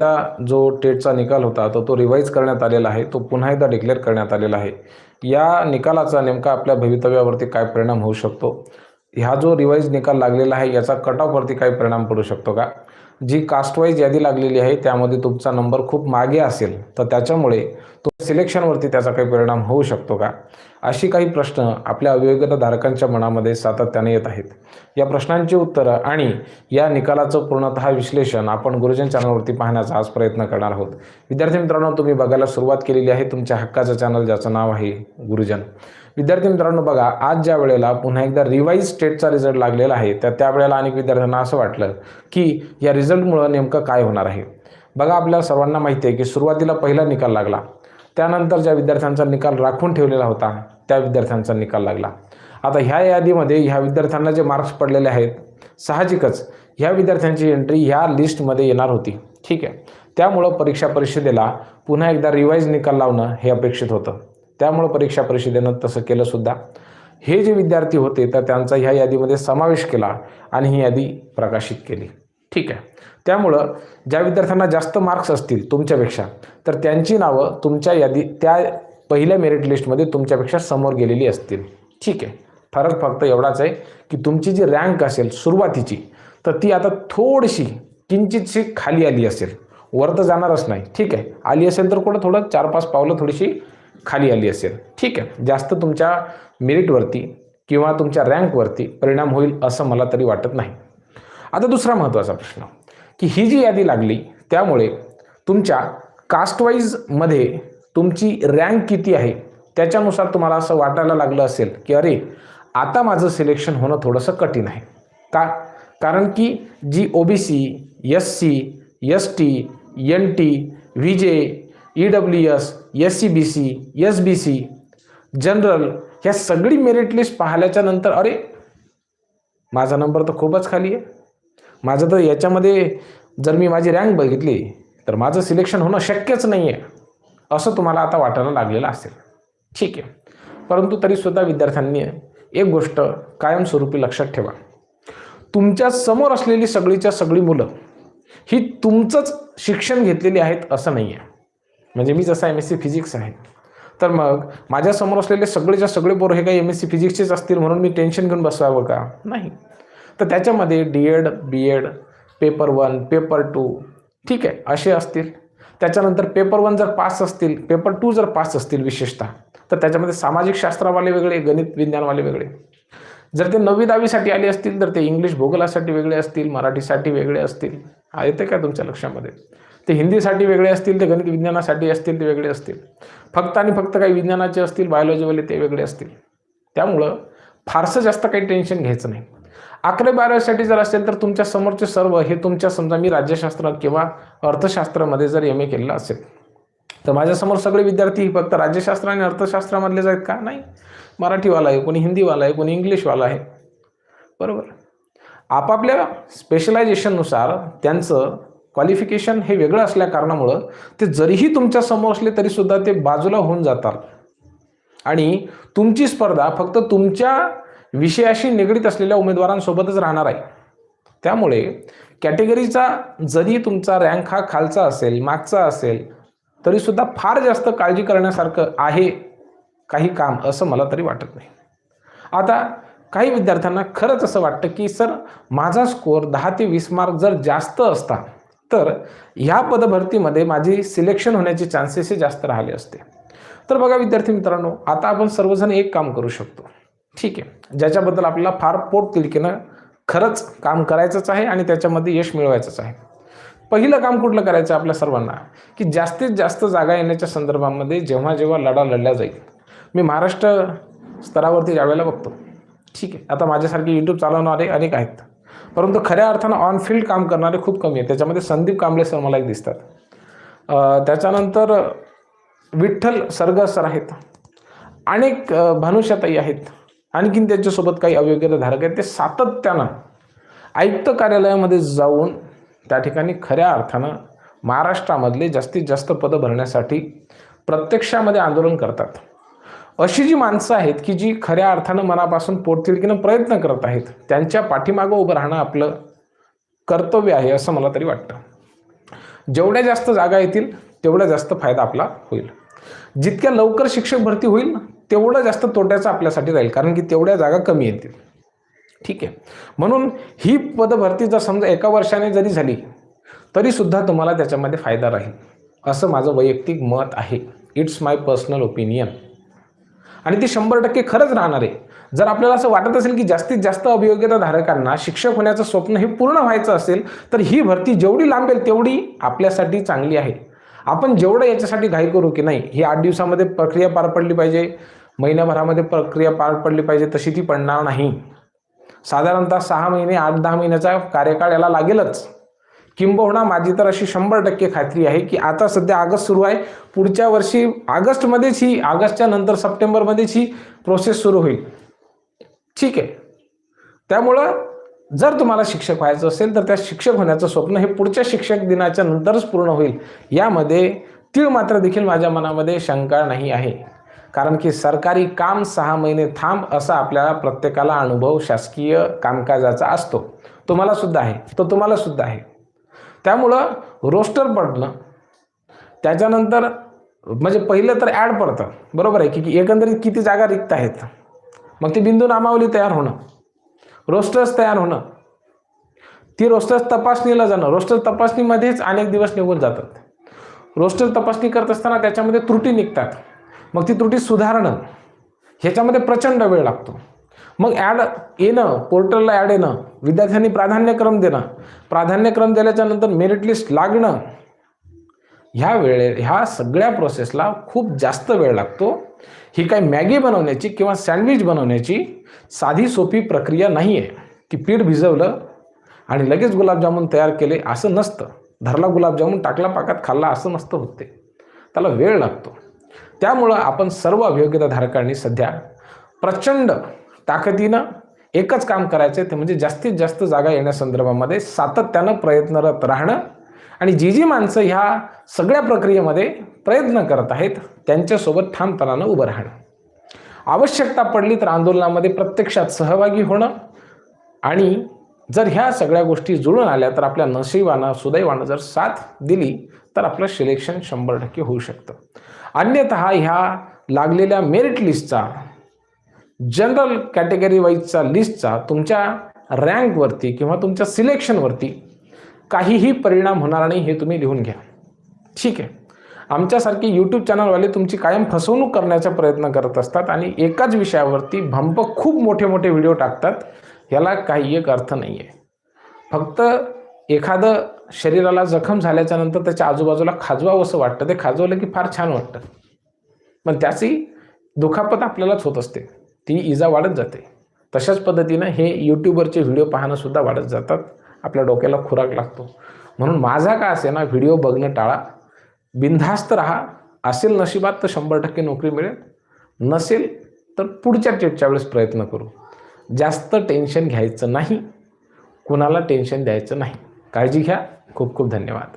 जो टेटचा निकाल होता तर तो रिवाईज करण्यात आलेला आहे तो पुन्हा एकदा डिक्लेअर करण्यात आलेला आहे. या निकालाचा नेमका आपल्या भवितव्यावरती काय परिणाम होऊ शकतो? ह्या जो रिवाईज निकाल लागलेला आहे याचा कट ऑफवरती काही परिणाम पडू शकतो का? जी कास्टवाईज यादी लागलेली आहे त्यामध्ये तुमचा नंबर खूप मागे असेल तर त्याच्यामुळे तो सिलेक्शनवरती त्याचा काही परिणाम होऊ शकतो का? अशी काही प्रश्न आपल्या अभियोग्यताधारकांच्या मनामध्ये सातत्याने येत आहेत. या प्रश्नांची उत्तरं आणि या निकालाचं पूर्णतः विश्लेषण आपण गुरुजन चॅनलवरती पाहण्याचा आज प्रयत्न करणार आहोत. विद्यार्थी मित्रांनो तुम्ही बघायला सुरुवात केलेली आहे. तुमच्या हक्काचं चॅनल ज्याचं नाव आहे गुरुजन. विद्यार्थी मित्रांनो बघा आज ज्या वेळेला पुन्हा एकदा रिवाईज स्टेटचा रिझल्ट लागलेला आहे तर त्यावेळेला अनेक विद्यार्थ्यांना असं वाटलं की या रिझल्टमुळं नेमकं काय होणार आहे? बघा आपल्या सर्वांना माहिती आहे की सुरुवातीला पहिला निकाल लागला. त्यानंतर ज्या विद्यार्थ्यांचा निकाल राखून ठेवलेला होता त्या विद्यार्थ्यांचा निकाल लागला. आता ह्या यादीमध्ये ह्या विद्यार्थ्यांना जे मार्क्स पडलेले आहेत साहजिकच ह्या विद्यार्थ्यांची एंट्री ह्या लिस्टमध्ये येणार होती. ठीक आहे. त्यामुळं परीक्षा परिषदेला पुन्हा एकदा रिवाईज निकाल लावणं हे अपेक्षित होतं. त्यामुळं परीक्षा परिषदेनं तसं केलंसुद्धा हे जे विद्यार्थी होते तर त्यांचा ह्या यादीमध्ये समावेश केला आणि ही यादी प्रकाशित केली. ठीक आहे. त्यामुळं ज्या विद्यार्थ्यांना जास्त मार्क्स असतील तुमच्यापेक्षा तर त्यांची नावं तुमच्या यादी त्या पहिल्या मेरिट लिस्टमध्ये तुमच्यापेक्षा समोर गेलेली असतील. ठीक आहे. फरक फक्त एवढाच आहे की तुमची जी रँक असेल सुरुवातीची तर ती आता थोडीशी किंचितशी खाली आली असेल. वर तर जाणारच नाही. ठीक आहे. आली असेल तर कुठं थोडं चार पाच पावलं थोडीशी खाली आली असेल. ठीक आहे. जास्त तुमच्या मेरिटवरती किंवा तुमच्या रँकवरती परिणाम होईल असं मला तरी वाटत नाही. आता दुसरा महत्त्वाचा प्रश्न. की ही जी यादी लागली त्यामुळे तुमच्या कास्टवाईजमध्ये तुमची रँक किती आहे त्याच्यानुसार तुम्हाला असं वाटायला लागलं असेल की अरे आता माझं सिलेक्शन होणं थोडंसं कठीण आहे. का? कारण की G O B C S C S T N T V J E W S S C B C S B C general ह्या सगळी मेरिट लिस्ट पाहिल्याच्या नंतर अरे माझा नंबर तर खूपच खाली आहे. माझं तर याच्यामध्ये जर मी माझी रँक बघितली तर माझं सिलेक्शन होणं शक्यच नाही आहे असं तुम्हाला आता वाटायला लागलेलं असेल. ठीक आहे. परंतु तरीसुद्धा विद्यार्थ्यांनी एक गोष्ट कायमस्वरूपी लक्षात ठेवा. तुमच्यासमोर असलेली सगळीच्या सगळी मुलं ही तुमचंच शिक्षण घेतलेली आहेत असं नाही आहे म्हणजे मी जसं एम एस सी फिजिक्स आहे तर मग माझ्यासमोर असलेले सगळेच्या सगळे पोरं हे काही एम एस सी फिजिक्सचेच असतील म्हणून मी टेन्शन घेऊन बसवावं का? नाही. तर त्याच्यामध्ये D Ed B Ed paper one paper two ठीक आहे असे असतील. त्याच्यानंतर पेपर वन जर पास असतील पेपर टू जर पास असतील विशेषतः तर त्याच्यामध्ये सामाजिक शास्त्रावाले वेगळे गणित विज्ञानवाले वेगळे. जर ते नववी दहावीसाठी आले असतील तर ते इंग्लिश भूगोलासाठी वेगळे असतील मराठीसाठी वेगळे असतील. हा येते का तुमच्या लक्षामध्ये? ते हिंदीसाठी वेगळे असतील ते गणित विज्ञानासाठी असतील ते वेगळे असतील. फक्त आणि फक्त काही विज्ञानाचे असतील बायोलॉजीवाले ते वेगळे असतील. त्यामुळं फारसं जास्त काही टेन्शन घ्यायचं नाही. अकरा बारावीसाठी जर असेल तर तुमच्या समोरचे सर्व हे तुमच्या समजा मी राज्यशास्त्र किंवा अर्थशास्त्रामध्ये जर एम ए केलेलं असेल तर माझ्यासमोर सगळे विद्यार्थी फक्त राज्यशास्त्र आणि अर्थशास्त्रामधलेच आहेत का? नाही. मराठीवाला आहे कोणी हिंदीवाला आहे कोणी इंग्लिशवाला आहे. बरोबर. आपापल्या स्पेशलायझेशननुसार त्यांचं क्वालिफिकेशन हे वेगळं असल्या कारणामुळं ते जरीही तुमच्यासमोर असले तरीसुद्धा ते बाजूला होऊन जातात. आणि तुमची स्पर्धा फक्त तुमच्या विषयाशी निगडीत असलेल्या उमेदवारांसोबतच राहणार आहे. त्यामुळे कॅटेगरीचा जरी तुमचा रँक हा खालचा असेल मागचा असेल तरीसुद्धा फार जास्त काळजी करण्यासारखं आहे काही काम असं मला तरी वाटत नाही. आता काही विद्यार्थ्यांना खरंच असं वाटतं की सर माझा स्कोअर दहा ते वीस मार्क जर जास्त असता तर ह्या पदभरतीमध्ये माझी सिलेक्शन होण्याचे चान्सेसही जास्त राहिले असते. तर बघा विद्यार्थी मित्रांनो आता आपण सर्वजण एक काम करू शकतो. ठीक आहे. ज्याच्याबद्दल आपल्याला फार पोटतिडकीनं खरंच काम करायचंच आहे आणि त्याच्यामध्ये यश मिळवायचंच आहे. पहिलं काम कुठलं करायचं आपल्या सर्वांना? की जास्तीत जास्त जागा येण्याच्या संदर्भामध्ये जेव्हा जेव्हा लढा लढल्या जाईल. मी महाराष्ट्र स्तरावरती ज्यावेळेला बघतो. ठीक आहे. आता माझ्यासारखे यूट्यूब चालवणारे अनेक आहेत. परंतु खऱ्या अर्थानं ऑन फील्ड काम करणारे खूप कमी आहेत. त्याच्यामध्ये संदीप कांबळे सर मला एक दिसतात. त्याच्यानंतर विठ्ठल सरगर सर आहेत. अनेक अ, भानुशाताई आहेत. आणखीन त्यांच्यासोबत काही अयोग्यता धारक आहेत ते सातत्यानं आयुक्त कार्यालयामध्ये जाऊन त्या ठिकाणी खऱ्या अर्थानं महाराष्ट्रामधले जास्तीत जास्त पदं भरण्यासाठी प्रत्यक्षामध्ये आंदोलन करतात. अशी जी माणसं आहेत की जी खऱ्या अर्थानं मनापासून पोटतिडकीनं प्रयत्न करत आहेत त्यांच्या पाठीमागं उभं राहणं आपलं कर्तव्य आहे असं मला तरी वाटतं. जेवढ्या जास्त जागा येतील तेवढा जास्त फायदा आपला होईल. जितक्या लवकर शिक्षक भरती होईल तेवढं जास्त तोट्याचं आपल्यासाठी राहील कारण की तेवढ्या जागा कमी येतील ठीक आहे. म्हणून ही पदभरती जर समजा एका वर्षाने जरी झाली तरीसुद्धा तुम्हाला त्याच्यामध्ये फायदा राहील. असं माझं वैयक्तिक मत आहे. इट्स माय पर्सनल ओपिनियन आणि ती शंभर टक्के खरंच राहणार आहे. जर आपल्याला असं वाटत असेल की जास्तीत जास्त अभियोग्यता धारकांना शिक्षक होण्याचं स्वप्न हे पूर्ण व्हायचं असेल तर ही भरती जेवढी लांबेल तेवढी आपल्यासाठी चांगली आहे. आपण जेवढं याच्यासाठी घाई करू की नाही ही आठ दिवसामध्ये प्रक्रिया पार पडली पाहिजे. महिन्याभरामध्ये प्रक्रिया पार पडली पाहिजे तशी ती पडणार नाही. साधारणतः सहा महिने आठ दहा महिन्याचा कार्यकाळ याला लागेलच. किंबहुना माझी तर अशी शंभर टक्के खात्री आहे की आता सध्या ऑगस्ट सुरू आहे. पुढच्या वर्षी ऑगस्टमध्येच ही ऑगस्टच्या नंतर सप्टेंबरमध्येच ही प्रोसेस सुरू होईल. ठीक आहे. त्यामुळं जर तुम्हाला शिक्षक व्हायचं असेल तर त्या शिक्षक होण्याचं स्वप्न हे पुढच्या शिक्षक दिनाच्या नंतरच पूर्ण होईल. यामध्ये तीळ मात्र देखील माझ्या मनामध्ये शंका नाही आहे. कारण की सरकारी काम सहा महिने थांब असा आपल्याला प्रत्येकाला अनुभव शासकीय कामकाजाचा असतो. तुम्हाला सुद्धा आहे. तो तुम्हाला सुद्धा आहे. त्यामुळं रोस्टर पडणं त्याच्यानंतर म्हणजे पहिलं तर ॲड पडतं. बरोबर आहे की की एकंदरीत किती जागा रिक्त आहेत? मग ती बिंदू नामावली तयार होणं. रोस्टर्स तयार होणं. ती रोस्टर्स तपासणीला जाणं. रोस्टर तपासणीमध्येच अनेक दिवस निघून जातात. रोस्टर तपासणी करत असताना त्याच्यामध्ये त्रुटी निघतात. मग ती त्रुटी सुधारणं. ह्याच्यामध्ये प्रचंड वेळ लागतो. मग ॲड येणं पोर्टलला ॲड येणं विद्यार्थ्यांनी प्राधान्यक्रम देणं. प्राधान्यक्रम दिल्याच्या नंतर मेरिट लिस्ट लागणं. ह्या वेळे ह्या सगळ्या प्रोसेसला खूप जास्त वेळ लागतो. ही काही मॅगी बनवण्याची किंवा सँडविच बनवण्याची साधी सोपी प्रक्रिया नाही आहे की पीठ भिजवलं आणि लगेच गुलाबजामुन तयार केले असं नसतं. धरला गुलाबजामुन टाकला पाकात खाल्ला असं नसतं होते त्याला वेळ लागतो. त्यामुळं आपण सर्व अभियोग्यताधारकांनी सध्या प्रचंड ताकदीनं एकच काम करायचं ते म्हणजे जास्तीत जास्त जागा येण्यासंदर्भामध्ये सातत्यानं प्रयत्नरत राहणं आणि जी जी माणसं ह्या सगळ्या प्रक्रियेमध्ये प्रयत्न करत आहेत त्यांच्यासोबत ठामपणानं उभं राहणं. आवश्यकता पडली तर आंदोलनामध्ये प्रत्यक्षात सहभागी होणं आणि जर ह्या सगळ्या गोष्टी जुळून आल्या तर आपल्या नशिबानं सुदैवानं जर साथ दिली तर आपलं सिलेक्शन शंभर टक्के होऊ शकतं. अन्यतः ह्या लागलेल्या मेरिट लिस्टचा जनरल कॅटेगरी वाईजचा लिस्टचा तुमच्या रँकवरती किंवा तुमच्या सिलेक्शनवरती काहीही परिणाम होणार नाही हे तुम्ही लिहून घ्या. ठीक आहे? आमच्यासारखे यूट्यूब चॅनलवाले तुमची कायम फसवणूक करण्याचा प्रयत्न करत असतात आणि एकाच विषयावरती भंप खूप मोठे मोठे व्हिडिओ टाकतात याला काही एक अर्थ नाही आहे फक्त एखादं शरीराला जखम झाल्याच्यानंतर त्याच्या आजूबाजूला खाजवावं असं वाटतं. ते खाजवलं की फार छान वाटतं. पण त्याची दुखापत आपल्यालाच होत असते. ती इजा वाढत जाते. तशाच पद्धतीनं हे यूट्यूबवरचे व्हिडिओ पाहणंसुद्धा वाढत जातात. आपल्या डोक्याला खुराक लागतो. म्हणून माझा का असे ना व्हिडिओ बघणं टाळा. बिनधास्त राहा. असेल नशिबात तर शंभर टक्के नोकरी मिळेल. नसेल तर पुढच्या टेटच्या वेळेस प्रयत्न करू. जास्त टेन्शन घ्यायचं नाही. कुणाला टेन्शन द्यायचं नाही. काळजी घ्या. खूप खूप धन्यवाद.